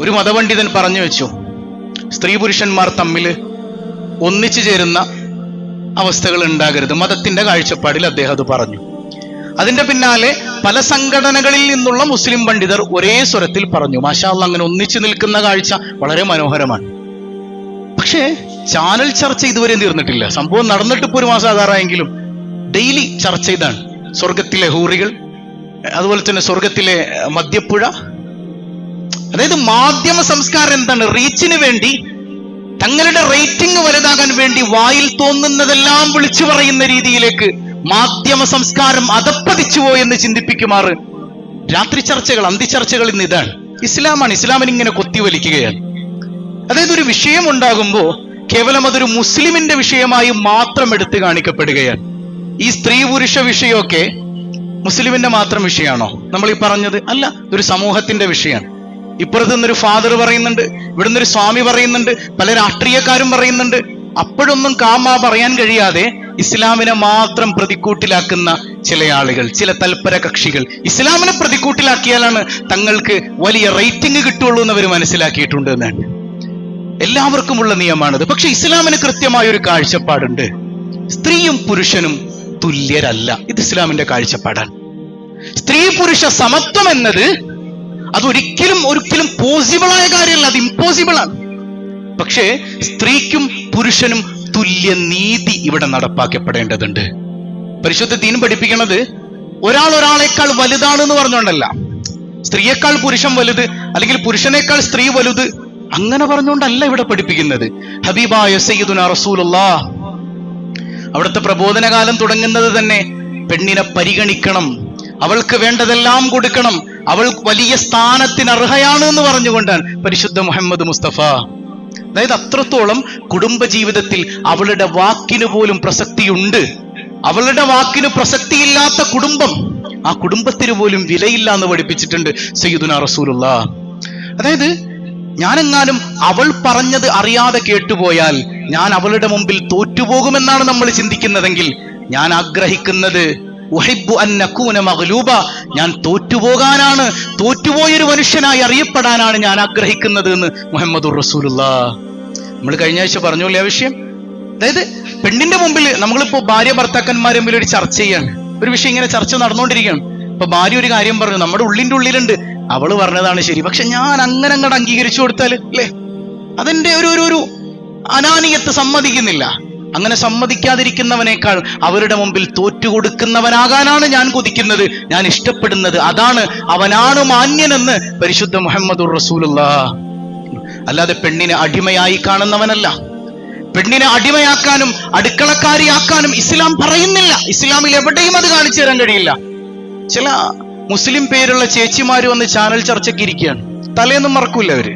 ഒരു മതപണ്ഡിതൻ പറഞ്ഞു വെച്ചു സ്ത്രീ പുരുഷന്മാർ തമ്മിൽ ഒന്നിച്ചു ചേരുന്ന അവസ്ഥകൾ ഉണ്ടാകരുത്. മതത്തിന്റെ കാഴ്ചപ്പാടിൽ അദ്ദേഹം അത് പറഞ്ഞു. അതിന്റെ പിന്നാലെ പല സംഘടനകളിൽ നിന്നുള്ള മുസ്ലിം പണ്ഡിതർ ഒരേ സ്വരത്തിൽ പറഞ്ഞു മാഷാള്ള അങ്ങനെ ഒന്നിച്ചു നിൽക്കുന്ന കാഴ്ച വളരെ മനോഹരമാണ്. പക്ഷേ ചാനൽ ചർച്ച ഇതുവരെ തീർന്നിട്ടില്ല. സംഭവം നടന്നിട്ട് ഇപ്പോൾ ഒരു മാസം ആധാറായെങ്കിലും ഡെയിലി ചർച്ച ഇതാണ്. സ്വർഗത്തിലെ ഹൂറികൾ അതുപോലെ തന്നെ സ്വർഗത്തിലെ മദ്യപ്പുഴ അതായത് മാധ്യമ സംസ്കാരം എന്താണ്? റീച്ചിന് വേണ്ടി തങ്ങളുടെ റേറ്റിംഗ് വലുതാകാൻ വേണ്ടി വായിൽ തോന്നുന്നതെല്ലാം വിളിച്ചു പറയുന്ന രീതിയിലേക്ക് മാധ്യമ സംസ്കാരം അതപ്പതിച്ചുവോ എന്ന് ചിന്തിപ്പിക്കുമാറ് രാത്രി ചർച്ചകൾ അന്തിച്ചർച്ചകൾ ഇന്ന് ഇതാണ്. ഇസ്ലാമാണ് ഇസ്ലാമിന് ഇങ്ങനെ കൊത്തിവലിക്കുകയാണ്. അതായത് ഒരു വിഷയം ഉണ്ടാകുമ്പോൾ കേവലം അതൊരു മുസ്ലിമിന്റെ വിഷയമായി മാത്രം എടുത്തു കാണിക്കപ്പെടുകയാണ്. ഈ സ്ത്രീ പുരുഷ വിഷയമൊക്കെ മുസ്ലിമിന്റെ മാത്രം വിഷയമാണോ? നമ്മൾ ഈ പറഞ്ഞത്? അല്ല ഒരു സമൂഹത്തിന്റെ വിഷയമാണ്. ഇപ്പുറത്ത് നിന്നൊരു ഫാദർ പറയുന്നുണ്ട് ഇവിടുന്ന് ഒരു സ്വാമി പറയുന്നുണ്ട് പല രാഷ്ട്രീയക്കാരും പറയുന്നുണ്ട്. അപ്പോഴൊന്നും കാമ പറയാൻ കഴിയാതെ ഇസ്ലാമിനെ മാത്രം പ്രതിക്കൂട്ടിലാക്കുന്ന ചില ആളുകൾ ചില തൽപര കക്ഷികൾ ഇസ്ലാമിനെ പ്രതിക്കൂട്ടിലാക്കിയാലാണ് തങ്ങൾക്ക് വലിയ റേറ്റിംഗ് കിട്ടുള്ളൂ എന്ന് അവർ മനസ്സിലാക്കിയിട്ടുണ്ട് എന്നാണ്. എല്ലാവർക്കുമുള്ള നിയമമാണിത് പക്ഷെ ഇസ്ലാമിന് കൃത്യമായ ഒരു കാഴ്ചപ്പാടുണ്ട്. സ്ത്രീയും പുരുഷനും തുല്യരല്ല. ഇത് ഇസ്ലാമിന്റെ കാഴ്ചപ്പാടാണ്. സ്ത്രീ പുരുഷ സമത്വം എന്നത് അതൊരിക്കലും ഒരിക്കലും പോസിബിൾ ആയ കാര്യമല്ല അത് ഇമ്പോസിബിൾ ആണ് പക്ഷേ സ്ത്രീക്കും പുരുഷനും തുല്യ നീതി ഇവിടെ നടപ്പാക്കപ്പെടേണ്ടതുണ്ട്. പരിശുദ്ധ ദീൻ പഠിപ്പിക്കുന്നത് ഒരാൾ ഒരാളെക്കാൾ വലുതാണ് എന്ന് പറഞ്ഞുകൊണ്ടല്ല. സ്ത്രീയേക്കാൾ പുരുഷൻ വലുത് അല്ലെങ്കിൽ പുരുഷനേക്കാൾ സ്ത്രീ വലുത് അങ്ങനെ പറഞ്ഞുകൊണ്ടല്ല ഇവിടെ പഠിപ്പിക്കുന്നത്. ഹബീബായ സയ്യിദുന റസൂലുള്ള അവിടുത്തെ പ്രബോധനകാലം തുടങ്ങുന്നത് തന്നെ പെണ്ണിനെ പരിഗണിക്കണം അവൾക്ക് വേണ്ടതെല്ലാം കൊടുക്കണം അവൾ വലിയ സ്ഥാനത്തിന് അർഹയാണ് എന്ന് പറഞ്ഞുകൊണ്ടാണ് പരിശുദ്ധ മുഹമ്മദ് മുസ്തഫ. അതായത് അത്രത്തോളം കുടുംബജീവിതത്തിൽ അവളുടെ വാക്കിന് പോലും പ്രസക്തിയുണ്ട്. അവളുടെ വാക്കിന് പ്രസക്തിയില്ലാത്ത കുടുംബം ആ കുടുംബത്തിന് പോലും വിലയില്ല എന്ന് പഠിപ്പിച്ചിട്ടുണ്ട് സയ്യിദുന റസൂലുള്ള. അതായത് ഞാനെങ്ങാനും അവൾ പറഞ്ഞത് അറിയാതെ കേട്ടുപോയാൽ ഞാൻ അവളുടെ മുമ്പിൽ തോറ്റുപോകുമെന്നാണ് നമ്മൾ ചിന്തിക്കുന്നതെങ്കിൽ ഞാൻ ആഗ്രഹിക്കുന്നത് ഉഹിബ്ബു അൻ നകൂന മഗ്ലൂബ. ഞാൻ തോറ്റുപോകാനാണ് തോറ്റുപോയൊരു മനുഷ്യനായി അറിയപ്പെടാനാണ് ഞാൻ ആഗ്രഹിക്കുന്നത് എന്ന് മുഹമ്മദ് റസൂലുള്ള. നമ്മൾ കഴിഞ്ഞ ആഴ്ച പറഞ്ഞോളിയ വിഷയം? അതായത് പെണ്ണിന്റെ മുമ്പിൽ നമ്മളിപ്പോ ഭാര്യ ഭർത്താക്കന്മാർ തമ്മിൽ ഒരു ചർച്ച ചെയ്യാണ്. ഒരു വിഷയം ഇങ്ങനെ ചർച്ച നടന്നുകൊണ്ടിരിക്കുകയാണ്. ഇപ്പൊ ഭാര്യ ഒരു കാര്യം പറഞ്ഞു നമ്മുടെ ഉള്ളിന്റെ ഉള്ളിലുണ്ട്. അവൾ പറഞ്ഞതാണ് ശരി. പക്ഷെ ഞാൻ അങ്ങനെ അങ്ങോട്ട് അംഗീകരിച്ചു കൊടുത്താൽ അല്ലേ? അതിന്റെ ഒരു ഒരു അനാനിയത്ത് സമ്മതിക്കുന്നില്ല. അങ്ങനെ സമ്മതിക്കാതിരിക്കുന്നവനേക്കാൾ അവരുടെ മുമ്പിൽ തോറ്റുകൊടുക്കുന്നവനാകാനാണ് ഞാൻ കൊതിക്കുന്നത്. ഞാൻ ഇഷ്ടപ്പെടുന്നത് അതാണ്. അവനാണ് മാന്യനെന്ന് പരിശുദ്ധ മുഹമ്മദ് റസൂലുള്ള. അല്ലാതെ പെണ്ണിനെ അടിമയായി കാണുന്നവനല്ല. പെണ്ണിനെ അടിമയാക്കാനും അടുക്കളക്കാരിയാക്കാനും ഇസ്ലാം പറയുന്നില്ല. ഇസ്ലാമിൽ എവിടെയും അത് കാണിച്ചു തരാൻ കഴിയില്ല. ചില മുസ്ലിം പേരുള്ള ചേച്ചിമാര് വന്ന് ചാനൽ ചർച്ചയ്ക്ക് ഇരിക്കുകയാണ്. തലേന്നും മറക്കൂല അവർ.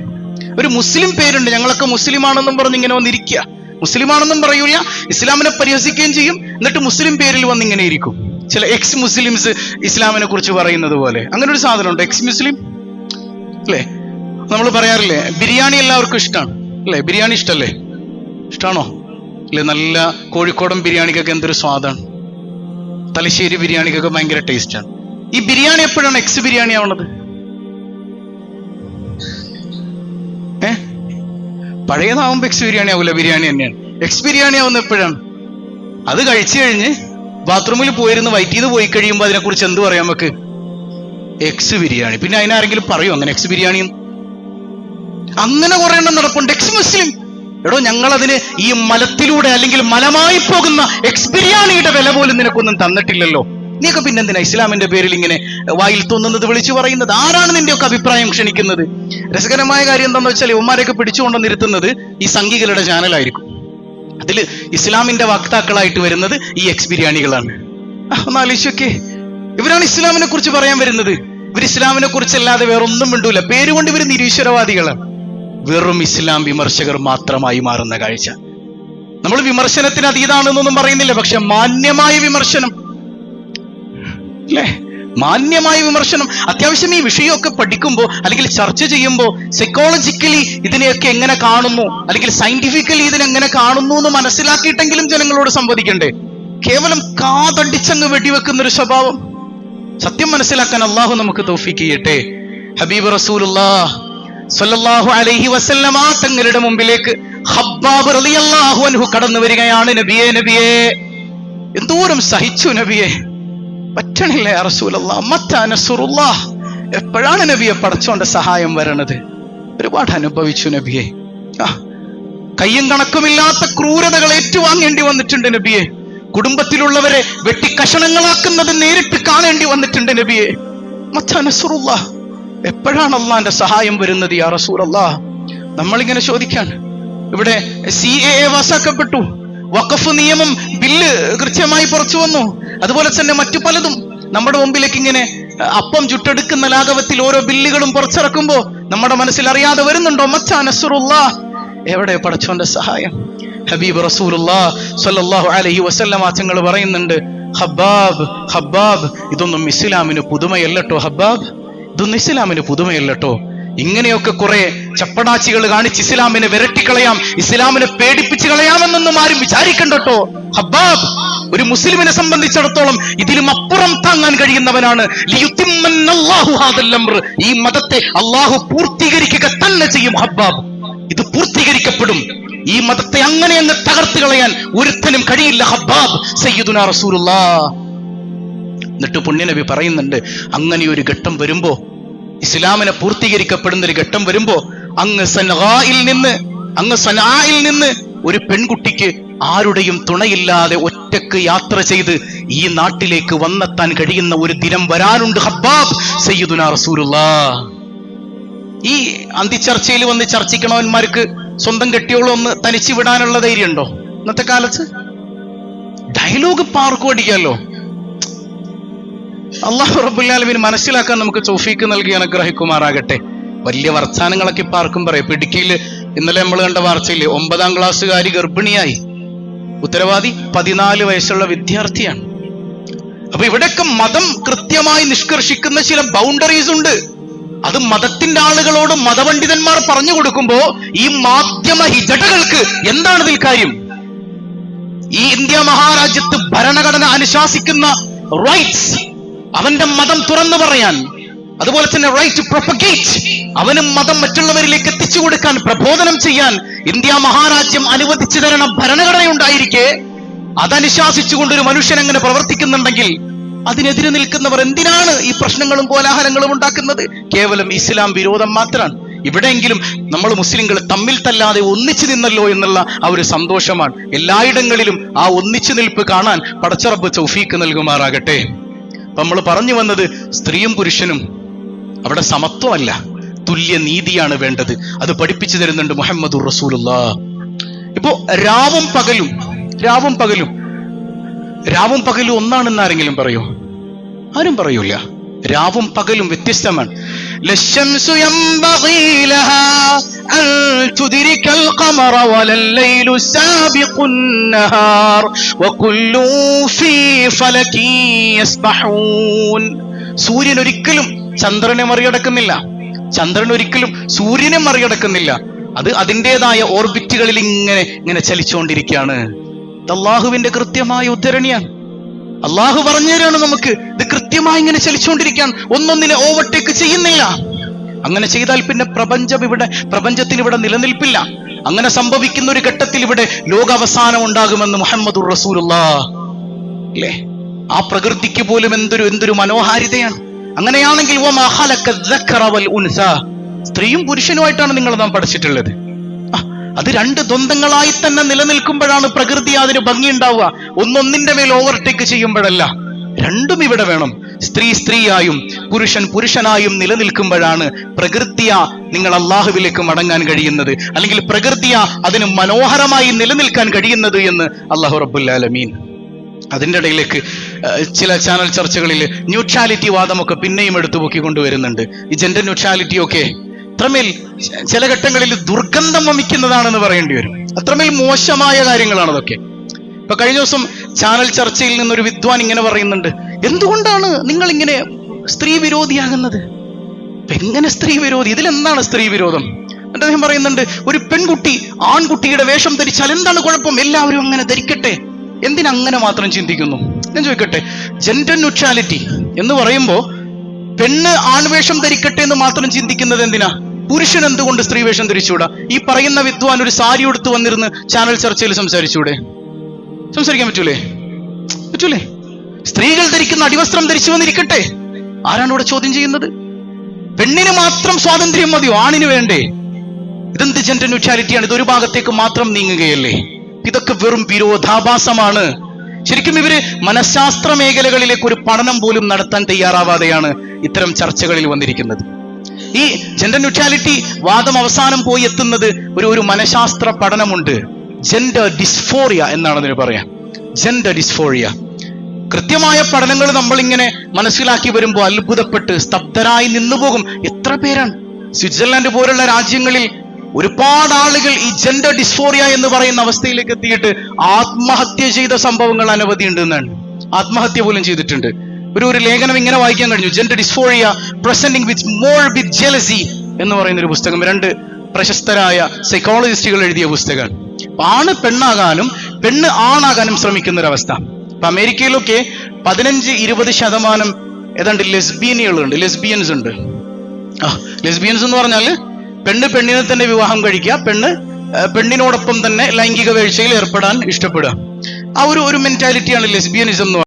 ഒരു മുസ്ലിം പേരുണ്ട്. ഞങ്ങളൊക്കെ മുസ്ലിമാണെന്നും പറഞ്ഞ് ഇങ്ങനെ വന്നിരിക്കുക. മുസ്ലിമാണെന്നും പറയൂല ഇസ്ലാമിനെ പരിഹസിക്കുകയും ചെയ്യും. എന്നിട്ട് മുസ്ലിം പേരിൽ വന്ന് ഇങ്ങനെ ഇരിക്കും. ചില എക്സ് മുസ്ലിംസ് ഇസ്ലാമിനെ കുറിച്ച് പറയുന്നത് പോലെ. അങ്ങനെ ഒരു സാധനമുണ്ട് എക്സ് മുസ്ലിം അല്ലേ? നമ്മൾ പറയാറില്ലേ ബിരിയാണി എല്ലാവർക്കും ഇഷ്ടമാണ് അല്ലേ? ബിരിയാണി ഇഷ്ടല്ലേ? ഇഷ്ടമാണോ അല്ലേ? നല്ല കോഴിക്കോടൻ ബിരിയാണിക്കൊക്കെ എന്തൊരു സ്വാദാണ്. തലശ്ശേരി ബിരിയാണിക്കൊക്കെ ഭയങ്കര ടേസ്റ്റാണ് ഈ ബിരിയാണി എപ്പോഴാണ് എക്സ് ബിരിയാണി ആവണത്? പഴയതാവുമ്പോ എക്സ് ബിരിയാണി ആവൂല ബിരിയാണി തന്നെയാണ്. എക്സ് ബിരിയാണി ആവുന്ന എപ്പോഴാണ്? അത് കഴിച്ചു കഴിഞ്ഞ് ബാത്റൂമിൽ പോയിരുന്ന് വൈറ്റ് ചെയ്ത് പോയി കഴിയുമ്പോൾ അതിനെക്കുറിച്ച് എന്ത് പറയാം നമുക്ക്? എക്സ് ബിരിയാണി. പിന്നെ അതിനാരെങ്കിലും പറയോ അങ്ങനെ എക്സ് ബിരിയാണി അങ്ങനെ കുറെ എണ്ണം നടപ്പുണ്ട്. എക്സ് മുസ്ലിം. എടോ ഞങ്ങൾ അതിന് ഈ മലത്തിലൂടെ അല്ലെങ്കിൽ മലമായി പോകുന്ന എക്സ് ബിരിയാണിയുടെ വില പോലും നിനക്കൊന്നും തന്നിട്ടില്ലല്ലോ. നീയൊക്കെ പിന്നെന്തിനാ ഇസ്ലാമിന്റെ പേരിൽ ഇങ്ങനെ വായിൽ തോന്നുന്നത് വിളിച്ചു പറയുന്നത്? ആരാണ് നിന്റെയൊക്കെ അഭിപ്രായം ക്ഷണിക്കുന്നത്? രസകരമായ കാര്യം എന്താണെന്ന് വെച്ചാൽ ഇവന്മാരെയൊക്കെ പിടിച്ചുകൊണ്ട് ഇരുത്തുന്നത് ഈ സംഘികളുടെ ചാനലായിരിക്കും. അതിൽ ഇസ്ലാമിന്റെ വക്താക്കളായിട്ട് വരുന്നത് ഈ എക്സ് ബിരിയാണികളാണ്. ഒന്നാലോചിച്ചൊക്കെ ഇവരാണ് ഇസ്ലാമിനെ കുറിച്ച് പറയാൻ വരുന്നത്. ഇവർ ഇസ്ലാമിനെ കുറിച്ചല്ലാതെ വേറൊന്നും മിണ്ടൂല. പേരുകൊണ്ട് ഇവർ നിരീശ്വരവാദികളാണ് വെറും ഇസ്ലാം വിമർശകർ മാത്രമായി മാറുന്ന കാഴ്ച. നമ്മൾ വിമർശനത്തിന് അതീതാണെന്നൊന്നും പറയുന്നില്ല പക്ഷെ മാന്യമായ വിമർശനം. അല്ലേ? മാന്യമായ വിമർശനം. അത്യാവശ്യം ഈ വിഷയമൊക്കെ പഠിക്കുമ്പോൾ അല്ലെങ്കിൽ ചർച്ച ചെയ്യുമ്പോൾ സൈക്കോളജിക്കലി ഇതിനെയൊക്കെ എങ്ങനെ കാണുന്നു? അല്ലെങ്കിൽ സയന്റിഫിക്കലി ഇതിനെങ്ങനെ കാണുന്നു എന്ന് മനസ്സിലാക്കിയിട്ടെങ്കിലും ജനങ്ങളോട് സംവദിക്കണ്ടേ? കേവലം കാതടിച്ചങ്ങ് വെടിവെക്കുന്ന ഒരു സ്വഭാവം. സത്യം മനസ്സിലാക്കാൻ അള്ളാഹു നമുക്ക് തോഫിക്ക് ചെയ്യട്ടെ. ഹബീബ് റസൂൽ സല്ലല്ലാഹു അലൈഹി വസല്ലമ തങ്ങളുടെ മുമ്പിലേക്ക് ഹബ്ബാബ് റളിയല്ലാഹു അൻഹു കടന്നു വരികയാണ് നബിയെ നബിയെ. എന്തോരം സഹിച്ചു നബിയെ. പറ്റണില്ല റസൂലല്ലാ. എപ്പോഴാണ് നബിയെ പടച്ചോന്റെ സഹായം വരണത്? ഒരുപാട് അനുഭവിച്ചു നബിയെ. കയ്യും കണക്കുമില്ലാത്ത ക്രൂരതകൾ ഏറ്റുവാങ്ങേണ്ടി വന്നിട്ടുണ്ട് നബിയെ. കുടുംബത്തിലുള്ളവരെ വെട്ടിക്കഷണങ്ങളാക്കുന്നത് നേരിട്ട് കാണേണ്ടി വന്നിട്ടുണ്ട് നബിയെ. മത്താ എപ്പോഴാണ് അള്ളാന്റെ സഹായം വരുന്നത് യാ റസൂലല്ലാ? നമ്മളിങ്ങനെ ചോദിക്കാണ് ഇവിടെ സി എ പാസാക്കപ്പെട്ടു വഖഫ് നിയമം ബില്ല് കൃത്യമായി പുറത്തു വന്നു. അതുപോലെ തന്നെ മറ്റു പലതും നമ്മുടെ മുമ്പിലേക്ക് ഇങ്ങനെ അപ്പം ചുട്ടെടുക്കുന്ന ലാഘവത്തിൽ ഓരോ ബില്ലുകളും പുറത്തിറക്കുമ്പോ നമ്മുടെ മനസ്സിൽ അറിയാതെ വരുന്നുണ്ടോ? മച്ചാ എവിടെ പടച്ചോന്റെ സഹായം? ഹബീബ് റസൂലുല്ലാ സല്ലല്ലാഹു അലൈഹി വസല്ലമ തങ്ങൾ പറയുന്നുണ്ട് ഹബ്ബാബ് ഹബ്ബാബ് ഇതൊന്നും ഇസ്ലാമിന് പുതുമയല്ലട്ടോ ഹബ്ബാബ്. ഇതൊന്നും ഇസ്ലാമിന് പുതുമയല്ലട്ടോ. ഇങ്ങനെയൊക്കെ കുറെ ചപ്പടാച്ചികൾ കാണിച്ച് ഇസ്ലാമിനെ വിരട്ടിക്കളയാം ഇസ്ലാമിനെ പേടിപ്പിച്ച് കളയാമെന്നൊന്നും ആരും വിചാരിക്കണ്ടോ ഹബ്ബാബ് ഒരു മുസ്ലിമിനെ സംബന്ധിച്ചിടത്തോളം ഇതിലും അപ്പുറം താങ്ങാൻ കഴിയുന്നവനാണ്. ഈ മതത്തെ അള്ളാഹു പൂർത്തീകരിക്കുക തന്നെ ചെയ്യും ഹബ്ബാബ്. ഇത് പൂർത്തീകരിക്കപ്പെടും. ഈ മതത്തെ അങ്ങനെ അങ്ങ് തകർത്ത് കളയാൻ ഒരുത്തനും കഴിയില്ല ഹബ്ബാബ് സയ്യിദുന റസൂലുള്ളാ എന്നിട്ട് പുണ്യനബി പറയുന്നുണ്ട് അങ്ങനെ ഒരു ഘട്ടം വരുമ്പോ ഇസ്ലാമിനെ പൂർത്തീകരിക്കപ്പെടുന്ന ഒരു ഘട്ടം വരുമ്പോ അങ്ങ് സനായിൽ നിന്ന് അങ്ങ് സനായിൽ നിന്ന് ഒരു പെൺകുട്ടിക്ക് ആരുടെയും തുണയില്ലാതെ ഒറ്റയ്ക്ക് യാത്ര ചെയ്ത് ഈ നാട്ടിലേക്ക് വന്നെത്താൻ കഴിയുന്ന ഒരു ദിനം വരാനുണ്ട് ഹബ്ബാബ് സയ്യിദുന റസൂലുള്ളാ. ഈ അന്തിച്ചർച്ചയിൽ വന്ന് ചർച്ചിക്കണവന്മാർക്ക് സ്വന്തം കെട്ടിയോളം ഒന്ന് തനിച്ചു വിടാനുള്ള ധൈര്യമുണ്ടോ? ഇന്നത്തെ കാലത്ത്? ഡയലോഗ് പാർക്കും അടിക്കാലോ? അള്ളാഹു റബുല്ലാലമിന് മനസ്സിലാക്കാൻ നമുക്ക് ചോഫീക്ക് നൽകി അനുഗ്രഹിക്കുമാറാകട്ടെ. വലിയ വർത്താനങ്ങളൊക്കെ ഇപ്പൊ ആർക്കും പറയാം. ഇപ്പൊ ഇടുക്കിയിൽ ഇന്നലെ നമ്മൾ കണ്ട വാർത്തയിൽ ഒമ്പതാം ക്ലാസ്സുകാരി ഗർഭിണിയായി. ഉത്തരവാദി പതിനാല് വയസ്സുള്ള വിദ്യാർത്ഥിയാണ്. അപ്പൊ ഇവിടെയൊക്കെ മതം കൃത്യമായി നിഷ്കർഷിക്കുന്ന ചില ബൗണ്ടറീസ് ഉണ്ട്. അത് മതത്തിന്റെ ആളുകളോട് മതപണ്ഡിതന്മാർ പറഞ്ഞു കൊടുക്കുമ്പോ ഈ മാധ്യമ ഹിജടകൾക്ക് എന്താണ് ഇതിൽ കാര്യം? ഈ ഇന്ത്യ മഹാരാജ്യത്ത് ഭരണഘടന അനുശാസിക്കുന്ന റൈറ്റ്സ് അവന്റെ മതം തുറന്നു പറയാൻ അതുപോലെ തന്നെ റൈറ്റ് ടു പ്രൊപ്പഗേറ്റ് അവനും മതം മറ്റുള്ളവരിലേക്ക് എത്തിച്ചു കൊടുക്കാൻ പ്രബോധനം ചെയ്യാൻ ഇന്ത്യ മഹാരാജ്യം അനുവദിച്ചു തരണം ഭരണഘടനയുണ്ടായിരിക്കെ അതനുശാസിച്ചുകൊണ്ട് ഒരു മനുഷ്യൻ അങ്ങനെ പ്രവർത്തിക്കുന്നുണ്ടെങ്കിൽ അതിനെതിരെ നിൽക്കുന്നവർ എന്തിനാണ് ഈ പ്രശ്നങ്ങളും കോലാഹലങ്ങളും ഉണ്ടാക്കുന്നത്? കേവലം ഇസ്ലാം വിരോധം മാത്രമാണ്. ഇവിടെയെങ്കിലും നമ്മൾ മുസ്ലിങ്ങൾ തമ്മിൽ തല്ലാതെ ഒന്നിച്ചു നിന്നല്ലോ എന്നുള്ള ആ ഒരു സന്തോഷമാണ്. എല്ലായിടങ്ങളിലും ആ ഒന്നിച്ചു നിൽപ്പ് കാണാൻ പടച്ചറബ് ചൗഫീക്ക് നൽകുമാറാകട്ടെ. നമ്മൾ പറഞ്ഞു വന്നത് സ്ത്രീയും പുരുഷനും അവിടെ സമത്വമല്ല തുല്യ നീതിയാണ് വേണ്ടത്. അത് പഠിപ്പിച്ചു തരുന്നുണ്ട് മുഹമ്മദ് റസൂലുള്ള. ഇപ്പോ രാവും പകലും രാവും പകലും രാവും പകലും ഒന്നാണെന്ന് ആരെങ്കിലും പറയോ? ആരും പറയൂല. രാവും പകലും വ്യത്യസ്തമാണ്. للشمس ينبغي لها أن تدرك القمر ولا الليل سابق النهار وكل في فلك يسبحون സൂര്യൻ ഒരിക്കലും ചന്ദ്രനെ മറികടക്കുന്നില്ല ചന്ദ്രൻ ഒരിക്കലും സൂര്യനെ മറികടക്കുന്നില്ല അത് അതിൻ്റെതായ ഓർബിറ്റുകളിൽ ഇങ്ങനെ ഇങ്ങനെ ചലിച്ചുകൊണ്ടിരിക്കുകയാണ് ഇത് അള്ളാഹുവിന്റെ കൃത്യമായ ഉദ്ധരണിയാണ് അള്ളാഹു പറഞ്ഞു തരാണ് നമുക്ക്. ഇത് കൃത്യമായി ഇങ്ങനെ ചലിച്ചുകൊണ്ടിരിക്കാൻ ഒന്നൊന്നിനെ ഓവർടേക്ക് ചെയ്യുന്നില്ല. അങ്ങനെ ചെയ്താൽ പിന്നെ പ്രപഞ്ചം ഇവിടെ പ്രപഞ്ചത്തിന് ഇവിടെ നിലനിൽപ്പില്ല. അങ്ങനെ സംഭവിക്കുന്ന ഒരു ഘട്ടത്തിൽ ഇവിടെ ലോകാവസാനം ഉണ്ടാകുമെന്ന് മുഹമ്മദ് അല്ലേ? ആ പ്രകൃതിക്ക് പോലും എന്തൊരു എന്തൊരു മനോഹാരിതയാണ്. അങ്ങനെയാണെങ്കിൽ സ്ത്രീയും പുരുഷനുമായിട്ടാണ് നിങ്ങൾ നാം പഠിച്ചിട്ടുള്ളത്. അത് രണ്ട് ദ്വന്ദ്ങ്ങളായി തന്നെ നിലനിൽക്കുമ്പോഴാണ് പ്രകൃതി അതിന് ഭംഗിയുണ്ടാവുക. ഒന്നൊന്നിന്റെ മേൽ ഓവർടേക്ക് ചെയ്യുമ്പോഴല്ല രണ്ടും ഇവിടെ വേണം. സ്ത്രീ സ്ത്രീയായും പുരുഷൻ പുരുഷനായും നിലനിൽക്കുമ്പോഴാണ് പ്രകൃതിയ നിങ്ങൾ അള്ളാഹുവിലേക്ക് മടങ്ങാൻ കഴിയുന്നത്. അല്ലെങ്കിൽ പ്രകൃതിയ അതിന് മനോഹരമായി നിലനിൽക്കാൻ കഴിയുന്നത് എന്ന് അള്ളാഹു റബുല്ലാലമീൻ അതിന്റെ ഇടയിലേക്ക് ചില ചാനൽ ചർച്ചകളിൽ ന്യൂട്രാലിറ്റി വാദമൊക്കെ പിന്നെയും എടുത്തു കൊണ്ടുവരുന്നുണ്ട് ഈ ജെൻഡർ ന്യൂട്രാലിറ്റി ഒക്കെ അത്രമേൽ ചില ഘട്ടങ്ങളിൽ ദുർഗന്ധം വമിക്കുന്നതാണെന്ന് പറയേണ്ടി വരും. അത്രമേൽ മോശമായ കാര്യങ്ങളാണ് അതൊക്കെ. ഇപ്പൊ കഴിഞ്ഞ ദിവസം ചാനൽ ചർച്ചയിൽ നിന്നൊരു വിദ്വാൻ ഇങ്ങനെ പറയുന്നുണ്ട്. എന്തുകൊണ്ടാണ് നിങ്ങൾ ഇങ്ങനെ സ്ത്രീ വിരോധിയാകുന്നത്? എങ്ങനെ സ്ത്രീ വിരോധി? ഇതിലെന്താണ് സ്ത്രീ വിരോധം? എന്നിട്ട് അദ്ദേഹം പറയുന്നുണ്ട് ഒരു പെൺകുട്ടി ആൺകുട്ടിയുടെ വേഷം ധരിച്ചാൽ എന്താണ് കുഴപ്പം? എല്ലാവരും അങ്ങനെ ധരിക്കട്ടെ. എന്തിനങ്ങനെ മാത്രം ചിന്തിക്കുന്നു? ഞാൻ ചോദിക്കട്ടെ ജെൻഡർ ന്യൂട്രാലിറ്റി എന്ന് പറയുമ്പോൾ പെണ്ണ് ആൺവേഷം ധരിക്കട്ടെ എന്ന് മാത്രം ചിന്തിക്കുന്നത് എന്തിനാ? പുരുഷൻ എന്തുകൊണ്ട് സ്ത്രീ വേഷം ധരിച്ചുകൂടാ? ഈ പറയുന്ന വിദ്വാൻ ഒരു സാരി എടുത്തു വന്നിരുന്ന് ചാനൽ ചർച്ചയിൽ സംസാരിച്ചൂടെ? സംസാരിക്കാൻ പറ്റൂലേ? പറ്റൂലേ? സ്ത്രീകൾ ധരിക്കുന്ന അടിവസ്ത്രം ധരിച്ചു വന്നിരിക്കട്ടെ. ആരാണ് ഇവിടെ ചോദ്യം ചെയ്യുന്നത്? പെണ്ണിന് മാത്രം സ്വാതന്ത്ര്യം മതിയോ? ആണിന് വേണ്ടേ? ഇതെന്ത് ജെൻഡർ ന്യൂട്രാലിറ്റിയാണ് ഇത് ഒരു ഭാഗത്തേക്ക് മാത്രം നീങ്ങുകയല്ലേ? ഇതൊക്കെ വെറും വിരോധാഭാസമാണ്. ശരിക്കും ഇവർ മനഃശാസ്ത്ര മേഖലകളിലേക്ക് ഒരു പഠനം പോലും നടത്താൻ തയ്യാറാവാതെയാണ് ഇത്തരം ചർച്ചകളിൽ വന്നിരിക്കുന്നത്. ഈ ജെൻഡർ ന്യൂട്രാലിറ്റി വാദം അവസാനം പോയി എത്തുന്നത് ഒരു ഒരു മനഃശാസ്ത്ര പഠനമുണ്ട്. ജെൻഡർ ഡിസ്ഫോറിയ എന്നാണ് അതിന് പറയാം. ജെൻഡർ ഡിസ്ഫോറിയ കൃത്യമായ പഠനങ്ങൾ നമ്മൾ ഇങ്ങനെ മനസ്സിലാക്കി വരുമ്പോൾ അത്ഭുതപ്പെട്ട് സ്തബ്ധരായി നിന്നുപോകും എത്ര പേരാണ്? സ്വിറ്റ്സർലാൻഡ് പോലുള്ള രാജ്യങ്ങളിൽ ഒരുപാട് ആളുകൾ ഈ ജെൻഡർ ഡിസ്ഫോറിയ എന്ന് പറയുന്ന അവസ്ഥയിലേക്ക് എത്തിയിട്ട് ആത്മഹത്യ ചെയ്ത സംഭവങ്ങൾ അനവധി ഉണ്ടെന്നാണ്. ആത്മഹത്യ പോലും ചെയ്തിട്ടുണ്ട്. ഒരു ഒരു ലേഖനം ഇങ്ങനെ വായിക്കാൻ കഴിഞ്ഞു. Gender dysphoria presenting with more with jealousy എന്ന് പറയുന്ന ഒരു പുസ്തകം. രണ്ട് പ്രശസ്തരായ സൈക്കോളജിസ്റ്റുകൾ എഴുതിയ അപ്പൊ ആണ് പെണ്ണാകാനും പെണ്ണ് ആണാകാനും ശ്രമിക്കുന്ന ഒരു അവസ്ഥ ഇപ്പൊ അമേരിക്കയിലൊക്കെ പതിനഞ്ച് ഇരുപത് ശതമാനം ഏതാണ്ട് ലെസ്ബിയനുകളുണ്ട്. ലെസ്ബിയൻസ് ഉണ്ട്. ആ ലെസ്ബിയൻസ് എന്ന് പറഞ്ഞാൽ പെണ്ണ് പെണ്ണിനെ തന്നെ വിവാഹം കഴിക്കുക പെണ്ണ് പെണ്ണിനോടൊപ്പം തന്നെ ലൈംഗിക വീഴ്ചയിൽ ഏർപ്പെടാൻ ഇഷ്ടപ്പെടുക. ആ ഒരു ഒരു മെന്റാലിറ്റിയാണ് ലെസ്ബിയനിസം എന്ന്